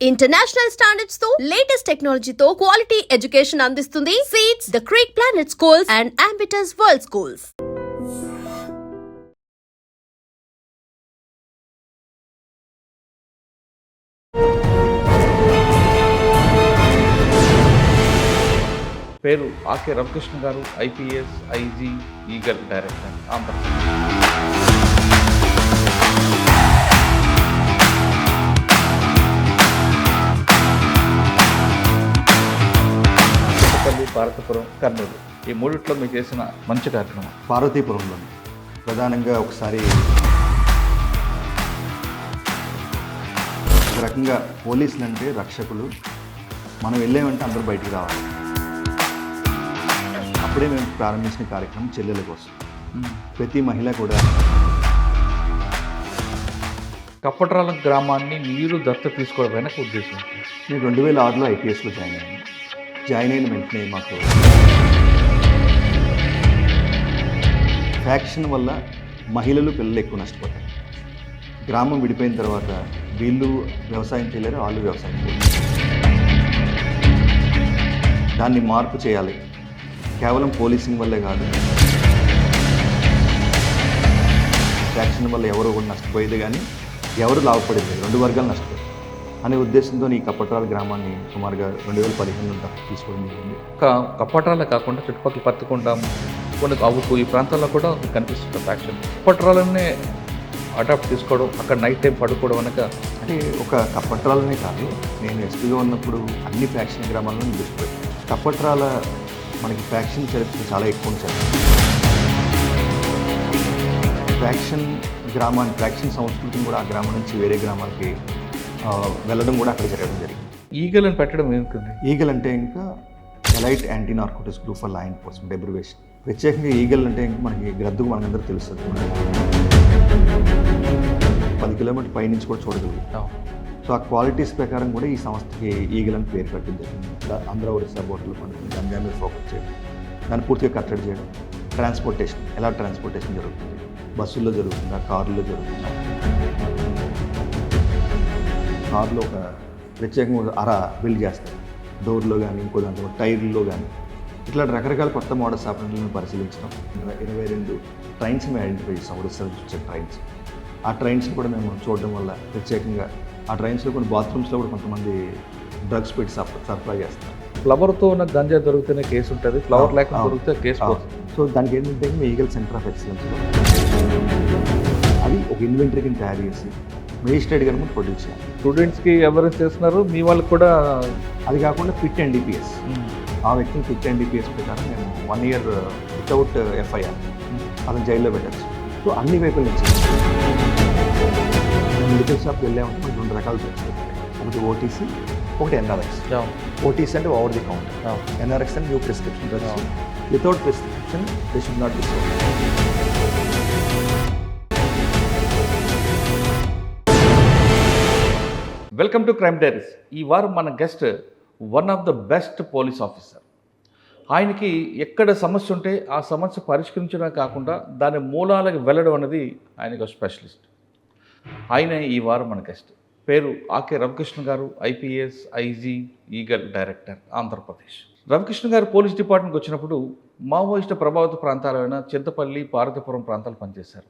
International స్టాండర్డ్స్తో latest టెక్నాలజీతో quality education అందిస్తుంది seats the Creek Planet schools and Ambitus world schools పేరు A K Ravikrishna garu IPS IG Eagle director. Andhra. Bharatapuram Kurnool. ఈ మూడిట్లో మీరు చేసిన మంచి కార్యక్రమం. పార్వతీపురంలో ప్రధానంగా ఒకసారి ఒక రకంగా పోలీసులు అంటే రక్షకులు. మనం వెళ్ళామంటే అందరూ బయటికి రావాలి. అప్పుడే మేము ప్రారంభించిన కార్యక్రమం చెల్లెల కోసం. ప్రతి మహిళ కూడా కప్పట్రాల గ్రామాన్ని మీరు దత్త తీసుకోవడం వెనక ఉద్దేశం. నేను రెండు వేల ఆరులో ఐపీఎస్లో జాయిన్ అయ్యాను. జాయిన్ అయిన వెంటనే మాకు ఫ్యాక్షన్ వల్ల మహిళలు పిల్లలు ఎక్కువ నష్టపోతారు. గ్రామం విడిపోయిన తర్వాత వీళ్ళు వ్యవసాయం చేయలేరు వాళ్ళు వ్యవసాయం చేయలేరు. దాన్ని మార్పు చేయాలి. కేవలం పోలీసింగ్ వల్లే కాదు ఫ్యాక్షన్ వల్ల ఎవరు కూడా నష్టపోయేది కానీ ఎవరు లాభపడేది రెండు వర్గాలు నష్టపోయారు. అనే ఉద్దేశంతో ఈ కప్పట్రాల గ్రామాన్ని సుమారుగా రెండు వేల పదిహేను తీసుకోవడం జరిగింది. కప్పట్రాలే కాకుండా చుట్టుపక్కల పత్తికొండ కొన్ని అవుకు ఈ ప్రాంతాల్లో కూడా కనిపిస్తుంది ఫ్యాక్షన్ కప్పట్రాలనే అడాప్ట్ తీసుకోవడం అక్కడ నైట్ టైం పడుకోవడం వెనక అంటే ఒక కప్పట్రాలనే కాదు నేను ఎస్పీగా ఉన్నప్పుడు అన్ని ఫ్యాక్షన్ గ్రామాలను దృష్టి కప్పట్రాల మనకి ఫ్యాక్షన్ చరిత్ర చాలా ఎక్కువ ఉంటుంది. ఫ్యాక్షన్ గ్రామాన్ని ఫ్యాక్షన్ సంస్కృతిని కూడా ఆ గ్రామం నుంచి వేరే గ్రామాలకి వెళ్ళడం కూడా అక్కడ జరగడం జరిగింది. ఈగలను పెట్టడం ఎందుకండి? ఈగల్ అంటే ఇంకా elite anti narcotics group for law enforcement డెబ్రివేషన్ ప్రత్యేకంగా ఈగల్ అంటే ఇంకా మనకి గ్రద్దుకు మనందరూ తెలుస్తుంది. పది కిలోమీటర్ పైనుంచి కూడా చూడగలుగుతాం. సో ఆ క్వాలిటీస్ ప్రకారం కూడా ఈ సంస్థకి ఈగల్ అని పేరు పెట్టడం జరిగింది. ఇలా ఆంధ్ర ఒడిశా బోర్డులు పండుగ దాని మీద ఫోకస్ చేయడం దాన్ని పూర్తిగా కట్టడి చేయడం ట్రాన్స్పోర్టేషన్ ఎలా ట్రాన్స్పోర్టేషన్ జరుగుతుంది బస్సుల్లో జరుగుతుందా కారులో జరుగుతుందా కారులో ఒక ప్రత్యేకంగా అర బిల్డ్ చేస్తారు డోర్లో కానీ ఇంకో దాంట్లో టైర్లో కానీ ఇట్లా రకరకాల కొత్త మోడల్స్ ఆపరేషన్లను పరిశీలించడం ఇరవై- రెండు ట్రైన్స్ మేము ఐడెంటిఫై చేసాం. ఒడిస్సా నుంచి వచ్చే ట్రైన్స్. ఆ ట్రైన్స్ని కూడా మేము చూడడం వల్ల ప్రత్యేకంగా ఆ ట్రైన్స్లో కొన్ని బాత్రూమ్స్లో కూడా కొంతమంది డ్రగ్స్ పెట్టి సప్- సరఫరా చేస్తారు. ఫ్లవర్తో ఉన్న గంజా దొరికితేనే కేసు ఉంటుంది. ఫ్లవర్ లేకుండా. దొరికితే కేసు సో దానికి ఏంటంటే ఈగల్ సెంటర్ ఆఫ్ ఎక్సలెన్స్లో అది ఒక ఇన్వెంటరీ కింద తయారు చేసి మేజిస్ట్రేట్ గారు ముందు ప్రొడ్యూస్ చేయాలి. స్టూడెంట్స్కి ఎవరైనా చేస్తున్నారు? మీ వాళ్ళకి కూడా అది కాకుండా ఫిట్ ఎన్డీపీఎస్ ఆ వ్యక్తిని ఫిట్ ఎన్డీపీఎస్ ప్రకారం మేము వన్ ఇయర్ వితౌట్ ఎఫ్ఐఆర్ అతను జైల్లో పెట్టచ్చు సో అన్ని వైపుల నుంచి. మెడికల్ షాప్కి వెళ్ళామంటే రెండు రకాల ఒకటి ఓటీసీ ఒకటి ఎన్ఆర్ఎక్స్ ఓటీసీ అంటే ఓవర్ ది కౌంటర్ ఎన్ఆర్ఎక్స్ అంటే new prescription without prescription they should not be welcome to crime diaries ఈ వారం మన guest one of the best police officer ఆయనకి ఎక్కడ సమస్య ఉంటే ఆ సమస్య పరిష్కరించడం కాకుండా దాని మూలాలకు వెళ్ళడం అనేది ఆయనకు ఒక స్పెషలిస్ట్ ఆయన ఈ వారం మన గెస్ట్ పేరు A K Ravikrishna garu IPS IG Eagle director Andhra Pradesh. Ravikrishna garu police డిపార్ట్మెంట్కి వచ్చినప్పుడు మావోయిస్టు ప్రభావిత ప్రాంతాలైన చింతపల్లి పార్వతీపురం ప్రాంతాలు పనిచేశారు.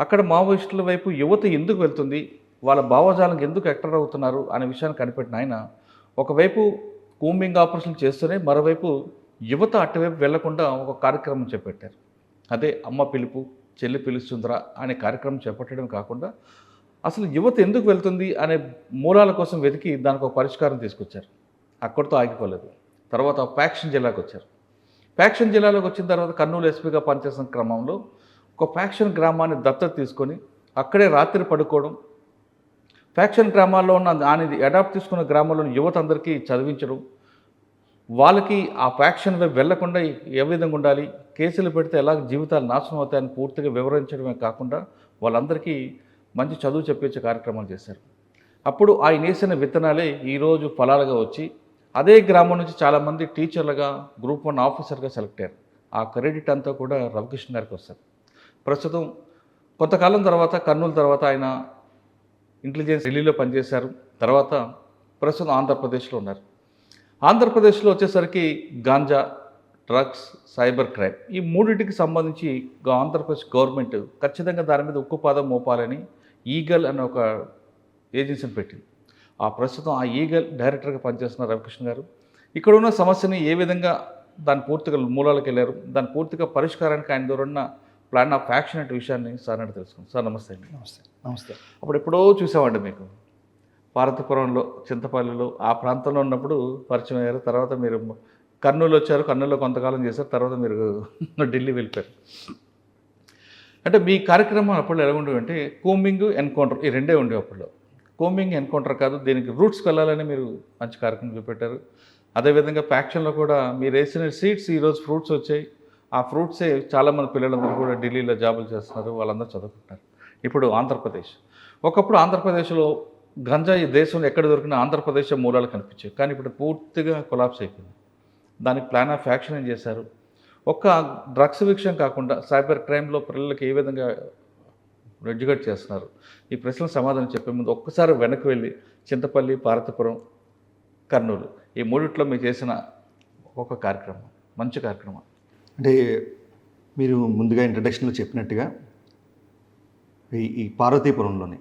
అక్కడ మావోయిస్టుల వైపు యువత ఎందుకు వెళ్తుంది? వాళ్ళ భావజాలకు ఎందుకు ఎక్టర్ అవుతున్నారు అనే విషయాన్ని కనిపెట్టిన ఆయన ఒకవైపు కూంబింగ్ ఆపరేషన్ చేస్తూనే మరోవైపు యువత అటువైపు వెళ్ళకుండా ఒక కార్యక్రమం చేపట్టారు. అదే అమ్మ పిలుపు చెల్లి పిలుస్తుందిరా అనే కార్యక్రమం చేపట్టడం కాకుండా అసలు యువత ఎందుకు వెళ్తుంది అనే మూలాల కోసం వెతికి దానికి ఒక పరిష్కారం తీసుకొచ్చారు. అక్కడితో ఆగిపోలేదు. తర్వాత ప్యాక్షన్ జిల్లాకు వచ్చారు. ప్యాక్షన్ జిల్లాలోకి వచ్చిన తర్వాత కర్నూలు ఎస్పీగా పనిచేసిన క్రమంలో ఒక ఫ్యాక్షన్ గ్రామాన్ని దత్తత తీసుకొని అక్కడే రాత్రి పడుకోవడం ఫ్యాక్షన్ గ్రామాల్లో ఉన్న దాని అడాప్ట్ తీసుకున్న గ్రామాల్లోని యువత అందరికీ చదివించడం వాళ్ళకి ఆ ఫ్యాక్షన్ వైపు వెళ్ళకుండా ఏ విధంగా ఉండాలి కేసులు పెడితే ఎలా జీవితాలు నాశనం అవుతాయని పూర్తిగా వివరించడమే కాకుండా వాళ్ళందరికీ మంచి చదువు చెప్పించే కార్యక్రమాలు చేశారు. అప్పుడు ఆయన వేసిన విత్తనాలే ఈరోజు ఫలాలుగా వచ్చి అదే గ్రామం నుంచి చాలామంది టీచర్లుగా గ్రూప్ వన్ ఆఫీసర్గా సెలెక్ట్ అయ్యారు. ఆ క్రెడిట్ అంతా కూడా రవికృష్ణ గారికి వస్తారు ప్రస్తుతం కొంతకాలం తర్వాత కర్నూలు తర్వాత ఆయన ఇంటెలిజెన్స్ ఢిల్లీలో పనిచేశారు. తర్వాత ప్రస్తుతం ఆంధ్రప్రదేశ్లో ఉన్నారు. ఆంధ్రప్రదేశ్లో వచ్చేసరికి గాంజా డ్రగ్స్ సైబర్ క్రైమ్ ఈ మూడింటికి సంబంధించి ఆంధ్రప్రదేశ్ గవర్నమెంట్ ఖచ్చితంగా దాని మీద ఉక్కు పాదం మోపాలని ఈగల్ అనే ఒక ఏజెన్సీని పెట్టింది. ఆ ప్రస్తుతం ఆ ఈగల్ డైరెక్టర్గా పనిచేస్తున్న రవికృష్ణ గారు. ఇక్కడ ఉన్న సమస్యని ఏ విధంగా దాని పూర్తిగా మూలాలకు వెళ్ళారు దాని పూర్తిగా పరిష్కారానికి ఆయన ద్వారా ప్లాన్ ఆఫ్ యాక్షన్ అనే విషయాన్ని సార్ అంటే తెలుసుకుంది. సార్ నమస్తే అండి. నమస్తే. నమస్తే. అప్పుడు ఎప్పుడో చూసామండి మీకు. పార్వతీపురంలో చింతపల్లిలో ఆ ప్రాంతంలో ఉన్నప్పుడు పరిచయం అయ్యారు. తర్వాత మీరు కర్నూలు వచ్చారు కర్నూలులో కొంతకాలం చేశారు. తర్వాత మీరు ఢిల్లీ వెళ్ళిపోయారు. అంటే మీ కార్యక్రమం అప్పుడు ఎలా ఉండేవి అంటే కోమింగ్ ఎన్కౌంటర్ ఈ రెండే ఉండేవి అప్పుడు కోమింగ్ ఎన్కౌంటర్ కాదు దీనికి రూట్స్కి వెళ్ళాలని మీరు మంచి కార్యక్రమం చూపెట్టారు. అదేవిధంగా ప్యాక్షన్లో కూడా మీరు వేసిన సీట్స్ ఈరోజు ఫ్రూట్స్ వచ్చాయి. ఆ ఫ్రూట్సే చాలామంది పిల్లలందరూ కూడా ఢిల్లీలో జాబులు చేస్తున్నారు వాళ్ళందరూ చదువుకుంటున్నారు. ఇప్పుడు ఆంధ్రప్రదేశ్. ఒకప్పుడు ఆంధ్రప్రదేశ్లో గంజా ఈ దేశంలో ఎక్కడ దొరికినా ఆంధ్రప్రదేశ్ మూలాలు కనిపించాయి కానీ ఇప్పుడు పూర్తిగా కొలాప్స్ అయిపోయింది. దానికి ప్లాన్ ఆఫ్ యాక్షన్ ఏం చేశారు? ఒక్క డ్రగ్స్ విషయం కాకుండా సైబర్ క్రైమ్లో పిల్లలకి ఏ విధంగా ఎడ్యుకేట్ చేస్తున్నారు? ఈ ప్రశ్నలకు సమాధానం చెప్పే ముందు ఒక్కసారి వెనక్కి వెళ్ళి చింతపల్లి పార్వతీపురం కర్నూలు ఈ మూడిట్లో మీరు చేసిన ఒక్కొక్క కార్యక్రమం మంచి కార్యక్రమం. అంటే మీరు ముందుగా ఇంట్రడక్షన్లో చెప్పినట్టుగా ఈ పార్వతీపురంలోని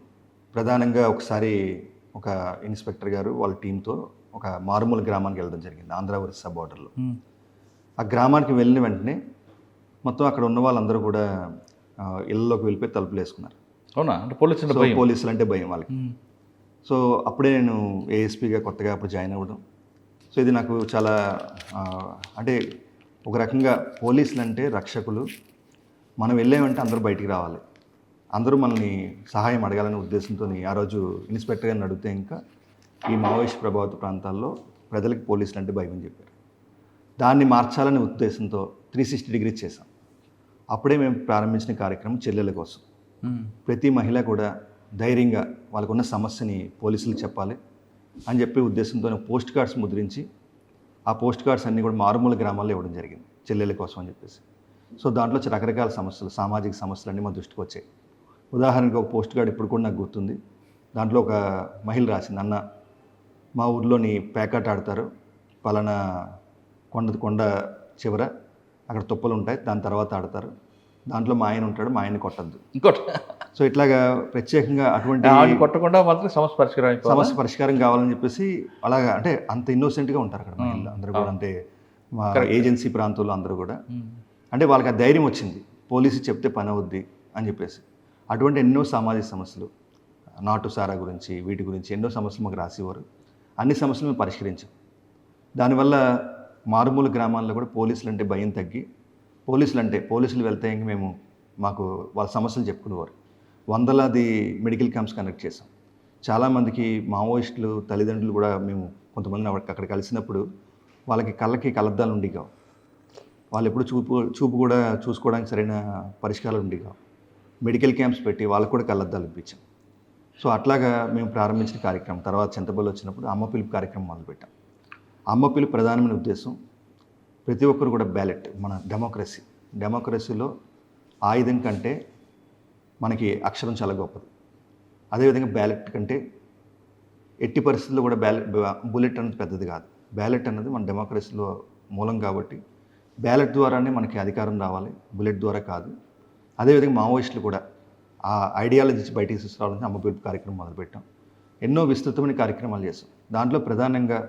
ప్రధానంగా ఒకసారి ఒక ఇన్స్పెక్టర్ గారు వాళ్ళ టీంతో ఒక మారుమూల గ్రామానికి వెళ్ళడం జరిగింది ఆంధ్ర ఒరిస్సా బార్డర్లో ఆ గ్రామానికి వెళ్ళిన వెంటనే మొత్తం అక్కడ ఉన్న వాళ్ళందరూ కూడా ఇళ్ళలోకి వెళ్ళిపోయి తలుపులు వేసుకున్నారు. అవునా? అంటే పోలీసు సో భయం? పోలీసులు అంటే భయం వాళ్ళకి. సో అప్పుడే నేను ఏఎస్పీగా కొత్తగా అప్పుడు జాయిన్ అవ్వడం. సో ఇది నాకు చాలా అంటే ఒక రకంగా పోలీసులు అంటే రక్షకులు. మనం వెళ్ళామంటే అందరూ బయటికి రావాలి. అందరూ మనల్ని సహాయం అడగాలనే ఉద్దేశంతో ఆ రోజు ఇన్స్పెక్టర్ గారిని అడిగితే ఇంకా ఈ మావోయిస్ట్ ప్రభావిత ప్రాంతాల్లో ప్రజలకు పోలీసులు అంటే భయం అని చెప్పారు. దాన్ని మార్చాలనే ఉద్దేశంతో త్రీ సిక్స్టీ డిగ్రీస్ చేశాం. అప్పుడే మేము ప్రారంభించిన కార్యక్రమం చెల్లెల కోసం. ప్రతి మహిళ కూడా ధైర్యంగా వాళ్ళకున్న సమస్యని పోలీసులకు చెప్పాలి అని చెప్పే ఉద్దేశంతో పోస్ట్ కార్డ్స్ ముద్రించి ఆ పోస్ట్ కార్డ్స్ అన్నీ కూడా మారుమూల గ్రామాల్లో ఇవ్వడం జరిగింది చెల్లెల కోసం అని చెప్పేసి. సో దాంట్లో రకరకాల సమస్యలు సామాజిక సమస్యలు అన్నీ మా దృష్టికి వచ్చాయి. ఉదాహరణకి ఒక పోస్ట్ కార్డ్ ఇప్పుడు కూడా నాకు గుర్తుంది. దాంట్లో ఒక మహిళ రాసింది అన్న మా ఊర్లోని పేకాట ఆడతారు పలానా కొండ కొండ చివర అక్కడ తుప్పలు ఉంటాయి దాని తర్వాత ఆడతారు. దాంట్లో మా ఆయన ఉంటాడు మా ఆయన కొట్టద్దు. ఇంకోటి. సో ఇట్లాగా ప్రత్యేకంగా అటువంటి కొట్టకుండా మాత్రం సమస్య పరిష్కారం సమస్య పరిష్కారం కావాలని చెప్పేసి అలాగా అంటే అంత ఇన్నోసెంట్గా ఉంటారు అక్కడ మహిళలు. అందరూ కూడా అంటే మా ఏజెన్సీ ప్రాంతంలో అందరూ కూడా. అంటే వాళ్ళకి ఆ ధైర్యం వచ్చింది. పోలీసు చెప్తే పని అవుద్ది అని చెప్పేసి. అటువంటి ఎన్నో సామాజిక సమస్యలు. నాటు సారా గురించి వీటి గురించి ఎన్నో సమస్యలు మాకు రాసేవారు అన్ని సమస్యలు మేము పరిష్కరించాం. దానివల్ల మారుమూల గ్రామాల్లో కూడా పోలీసులు అంటే భయం తగ్గి పోలీసులు అంటే పోలీసులు వెళ్తే ఇంక మేము మాకు వాళ్ళ సమస్యలు చెప్పుకునేవారు. వందలాది మెడికల్ క్యాంప్స్ కండక్ట్ చేసాం చాలామందికి మావోయిస్టులు తల్లిదండ్రులు కూడా మేము కొంతమంది అక్కడ కలిసినప్పుడు వాళ్ళకి కళ్ళకి కలద్దాలు ఉండి కావు వాళ్ళు ఎప్పుడు చూపు చూపు కూడా చూసుకోవడానికి సరైన పరిష్కారాలు ఉండి కావు మెడికల్ క్యాంప్స్ పెట్టి వాళ్ళకు కూడా కళ్ళద్దాలు ఇప్పించాం. సో అట్లాగా మేము ప్రారంభించిన కార్యక్రమం తర్వాత చింతపల్లి వచ్చినప్పుడు అమ్మ పిలుపు కార్యక్రమం మొదలుపెట్టాం. అమ్మ పిలుపు ప్రధానమైన ఉద్దేశం ప్రతి ఒక్కరు కూడా బ్యాలెట్ మన డెమోక్రసీ. డెమోక్రసీలో ఆయుధం కంటే మనకి అక్షరం చాలా గొప్పది. అదేవిధంగా బ్యాలెట్ కంటే ఎట్టి పరిస్థితుల్లో కూడా బ్యాలెట్ బుల్లెట్ అనేది పెద్దది కాదు. బ్యాలెట్ అనేది మన డెమోక్రసీలో మూలం కాబట్టి బ్యాలెట్ ద్వారానే మనకి అధికారం రావాలి బుల్లెట్ ద్వారా కాదు. అదేవిధంగా మావోయిస్టులు కూడా ఆ ఐడియాలజీ బయటికి తీసుకురావాలని అమ్మపిలుపు కార్యక్రమం మొదలుపెట్టాం. ఎన్నో విస్తృతమైన కార్యక్రమాలు చేస్తాం దాంట్లో ప్రధానంగా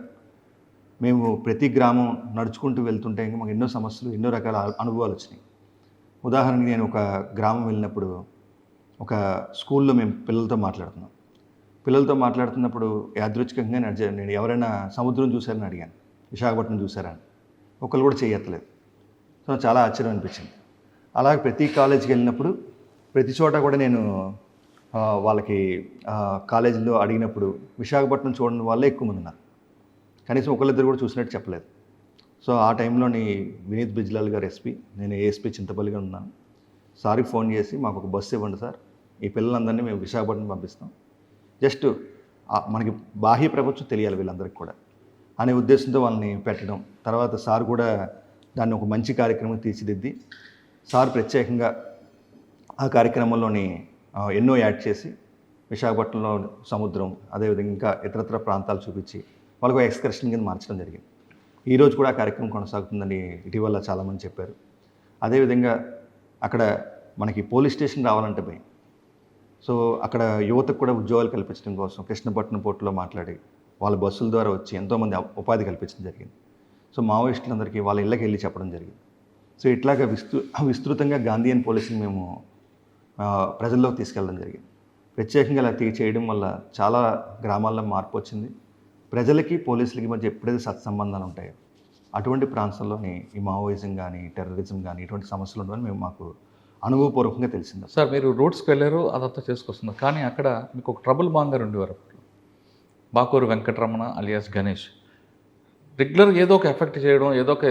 మేము ప్రతి గ్రామం నడుచుకుంటూ వెళ్తుంటే ఇంకా మాకు ఎన్నో సమస్యలు ఎన్నో రకాల అనుభవాలు వచ్చినాయి. ఉదాహరణకి నేను ఒక గ్రామం వెళ్ళినప్పుడు ఒక స్కూల్లో మేము పిల్లలతో మాట్లాడుతున్నాం. పిల్లలతో మాట్లాడుతున్నప్పుడు యాదృచ్ఛికంగా నేను నేను ఎవరైనా సముద్రం చూశారని అడిగాను విశాఖపట్నం చూశారని. ఒకళ్ళు కూడా చేయట్లేదు. సో చాలా ఆశ్చర్యం అనిపించింది. అలాగే ప్రతి కాలేజీకి వెళ్ళినప్పుడు ప్రతి చోట కూడా నేను వాళ్ళకి కాలేజీలో అడిగినప్పుడు విశాఖపట్నం చూడని వాళ్ళే ఎక్కువ మంది ఉన్నారు. కనీసం ఒకళ్ళిద్దరు కూడా చూసినట్టు చెప్పలేదు. సో ఆ టైంలోని వినీత్ బిజ్లాల్ గారు ఎస్పీ నేను ఏఎస్పీ చింతపల్లిగా ఉన్నాను. సార్కి ఫోన్ చేసి మాకు ఒక బస్సు ఇవ్వండి సార్ ఈ పిల్లలందరినీ మేము విశాఖపట్నం పంపిస్తాం. జస్ట్ మనకి బాహ్య ప్రపంచం తెలియాలి వీళ్ళందరికీ కూడా. అనే ఉద్దేశంతో వాళ్ళని పెట్టడం. తర్వాత సార్ కూడా దాన్ని ఒక మంచి కార్యక్రమం తీర్చిదిద్ది. సార్ ప్రత్యేకంగా ఆ కార్యక్రమంలోని ఎన్నో యాడ్ చేసి విశాఖపట్నంలో సముద్రం అదేవిధంగా ఇంకా ఇతరత్ర ప్రాంతాలు చూపించి వాళ్ళకు ఎక్స్కర్షన్ కింద మార్చడం జరిగింది. ఈరోజు కూడా ఆ కార్యక్రమం కొనసాగుతుందని ఇటీవల చాలామంది చెప్పారు. అదేవిధంగా అక్కడ మనకి పోలీస్ స్టేషన్ రావాలంటే భయం. సో అక్కడ యువతకు కూడా ఉద్యోగాలు కల్పించడం కోసం కృష్ణపట్నం పోర్టులో మాట్లాడి వాళ్ళ బస్సుల ద్వారా వచ్చి ఎంతోమంది ఉపాధి కల్పించడం జరిగింది. సో మావోయిస్టులందరికీ వాళ్ళ ఇళ్ళకి వెళ్ళి చెప్పడం జరిగింది. సో ఇట్లాగా విస్తృ విస్తృతంగా గాంధీయన్ పోలీసింగ్ మేము ప్రజల్లోకి తీసుకెళ్ళడం జరిగింది. ప్రత్యేకంగా అలా తీ చేయడం వల్ల చాలా గ్రామాల్లో మార్పు వచ్చింది. ప్రజలకి పోలీసులకి మధ్య ఎప్పుడైతే సత్సంబంధాలు ఉంటాయో అటువంటి ప్రాంతంలోని ఈ మావోయిజం కానీ టెర్రరిజం కానీ ఇటువంటి సమస్యలు ఉండవని మేము మాకు అనుభవపూర్వకంగా తెలిసింది సార్ మీరు రూట్స్కి వెళ్ళారు అదంతా చేసుకొస్తున్నారు. కానీ అక్కడ మీకు ఒక ట్రబుల్ మాంగర్ ఉండేవారు అప్పుడు బాకూరు వెంకటరమణ అలియాస్ గణేష్. రెగ్యులర్ ఏదో ఒక ఎఫెక్ట్ చేయడం ఏదో ఒక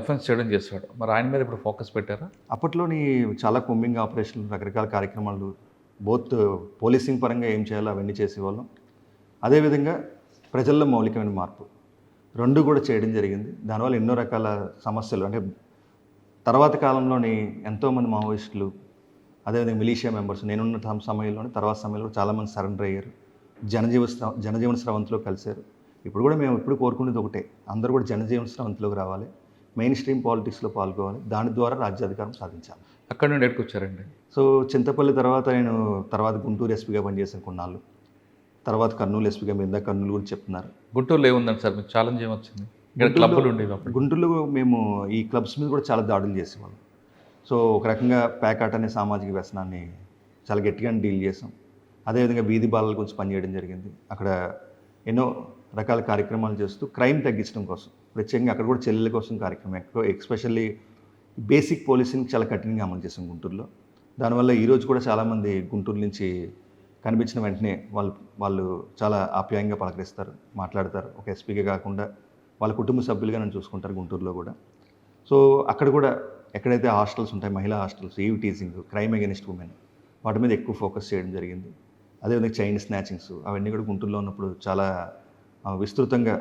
ఎఫెన్స్ చేయడం చేస్తాడు మరి ఆయన మీద ఇప్పుడు ఫోకస్ పెట్టారా? అప్పట్లోని చాలా కొమ్మింగ్ ఆపరేషన్లు రకరకాల కార్యక్రమాలు బోత్ పోలీసింగ్ పరంగా ఏం చేయాలో అవన్నీ చేసేవాళ్ళం. అదేవిధంగా ప్రజల్లో మౌలికమైన మార్పు. రెండు కూడా చేయడం జరిగింది. దానివల్ల ఎన్నో రకాల సమస్యలు అంటే తర్వాత కాలంలోని ఎంతోమంది మావోయిస్టులు అదేవిధంగా మిలీషియా మెంబర్స్ నేనున్న సమ- సమయంలోని తర్వాత సమయంలో చాలామంది సరెండర్ అయ్యారు. జనజీవ జనజీవన స్రవంతిలో కలిశారు. ఇప్పుడు కూడా మేము ఇప్పుడు కోరుకునేది ఒకటే అందరూ కూడా జనజీవన స్రవంతిలోకి రావాలి. మెయిన్ స్ట్రీమ్ పాలిటిక్స్లో పాల్గొవాలి. దాని ద్వారా రాజ్యాధికారం సాధించాలి. అక్కడి నుండి ఎక్కడికి సో చింతపల్లి తర్వాత నేను తర్వాత గుంటూరు ఎస్పీగా పనిచేశాను కొన్నాళ్ళు. తర్వాత కర్నూలు ఎస్పీగా మీద కర్నూలు గురించి చెప్తున్నారు. గుంటూరులో ఏముందండి సార్? మీకు ఛాలెంజ్ ఏమొచ్చింది? గుంటూరులో మేము ఈ క్లబ్స్ మీద కూడా చాలా దాడులు చేసేవాళ్ళం. సో ఒక రకంగా ప్యాకాట్ అనే సామాజిక వ్యసనాన్ని చాలా గట్టిగా డీల్ చేసాం. అదేవిధంగా వీధి బాలల గురించి పనిచేయడం జరిగింది. అక్కడ ఎన్నో రకాల కార్యక్రమాలు చేస్తూ క్రైమ్ తగ్గించడం కోసం ప్రత్యేకంగా అక్కడ కూడా చెల్లెల కోసం కార్యక్రమం ఎక్కువ ఎక్స్పెషల్లీ బేసిక్ పోలీసింగ్ చాలా కఠినంగా అమలు చేసాం గుంటూరులో. దానివల్ల ఈరోజు కూడా చాలామంది గుంటూరు నుంచి కనిపించిన వెంటనే వాళ్ళు వాళ్ళు చాలా ఆప్యాయంగా పలకరిస్తారు మాట్లాడతారు. ఒక ఎస్పీగా కాకుండా వాళ్ళ కుటుంబ సభ్యులుగా నన్ను చూసుకుంటారు గుంటూరులో కూడా. సో అక్కడ కూడా ఎక్కడైతే హాస్టల్స్ ఉంటాయి మహిళా hostels eve teasing crime against women వాటి మీద ఎక్కువ ఫోకస్ చేయడం జరిగింది. అదేవిధంగా చైన్ స్నాచింగ్స్ అవన్నీ కూడా గుంటూరులో ఉన్నప్పుడు చాలా విస్తృతంగా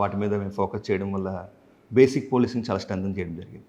వాటి మీద మేము ఫోకస్ చేయడం వల్ల బేసిక్ పోలీసింగ్ చాలా స్ట్రెంగ్ చేయడం జరిగింది.